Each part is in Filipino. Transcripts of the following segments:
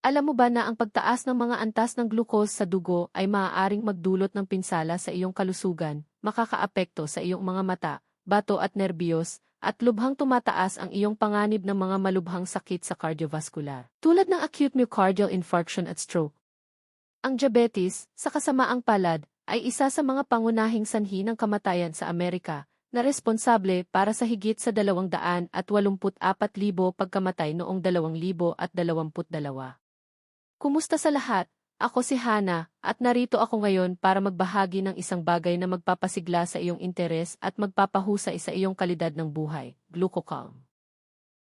Alam mo ba na ang pagtaas ng mga antas ng glucose sa dugo ay maaaring magdulot ng pinsala sa iyong kalusugan, makakaapekto sa iyong mga mata, bato at nerbiyos, at lubhang tumataas ang iyong panganib ng mga malubhang sakit sa cardiovascular, tulad ng acute myocardial infarction at stroke. Ang diabetes, sa kasamaang palad, ay isa sa mga pangunahing sanhi ng kamatayan sa Amerika, na responsable para sa higit sa 284,000 pagkamatay noong 2022. Kumusta sa lahat? Ako si Hana, at narito ako ngayon para magbahagi ng isang bagay na magpapasigla sa iyong interes at magpapahusay sa iyong kalidad ng buhay, Glucocalm.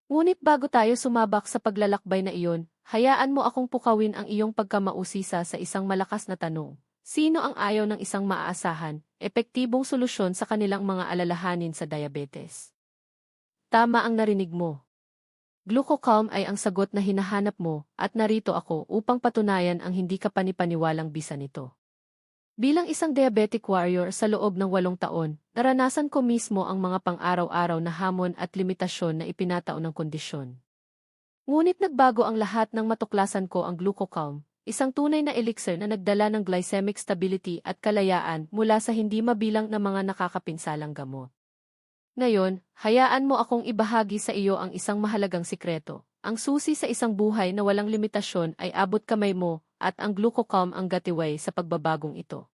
Ngunit bago tayo sumabak sa paglalakbay na iyon, hayaan mo akong pukawin ang iyong pagkamausisa sa isang malakas na tanong. Sino ang ayaw ng isang maaasahan, epektibong solusyon sa kanilang mga alalahanin sa diabetes? Tama ang narinig mo. Glucocalm ay ang sagot na hinahanap mo at narito ako upang patunayan ang hindi ka panipaniwalang bisa nito. Bilang isang diabetic warrior sa loob ng walong taon, naranasan ko mismo ang mga pang-araw-araw na hamon at limitasyon na ipinataon ng kondisyon. Ngunit nagbago ang lahat nang matuklasan ko ang Glucocalm, isang tunay na elixir na nagdala ng glycemic stability at kalayaan mula sa hindi mabilang na mga nakakapinsalang gamot. Ngayon, hayaan mo akong ibahagi sa iyo ang isang mahalagang sikreto. Ang susi sa isang buhay na walang limitasyon ay abot kamay mo at ang glucocalm ang gatiway sa pagbabagong ito.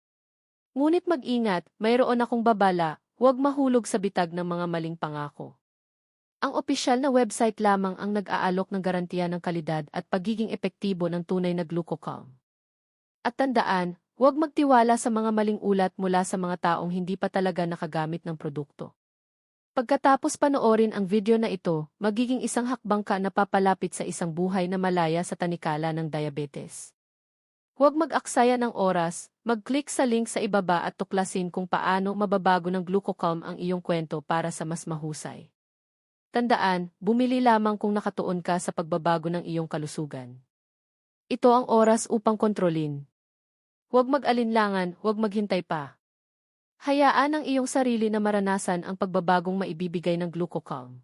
Ngunit mag-ingat, mayroon akong babala, huwag mahulog sa bitag ng mga maling pangako. Ang opisyal na website lamang ang nag-aalok ng garantiya ng kalidad at pagiging epektibo ng tunay na glucocalm. At tandaan, huwag magtiwala sa mga maling ulat mula sa mga taong hindi pa talaga nakagamit ng produkto. Pagkatapos panoorin ang video na ito, magiging isang hakbang ka na papalapit sa isang buhay na malaya sa tanikala ng diabetes. Huwag mag-aksaya ng oras, mag-click sa link sa ibaba at tuklasin kung paano mababago ng glucocalm ang iyong kwento para sa mas mahusay. Tandaan, bumili lamang kung nakatuon ka sa pagbabago ng iyong kalusugan. Ito ang oras upang kontrolin. Huwag mag-alinlangan, huwag maghintay pa. Hayaan ang iyong sarili na maranasan ang pagbabagong maibibigay ng glucocalm.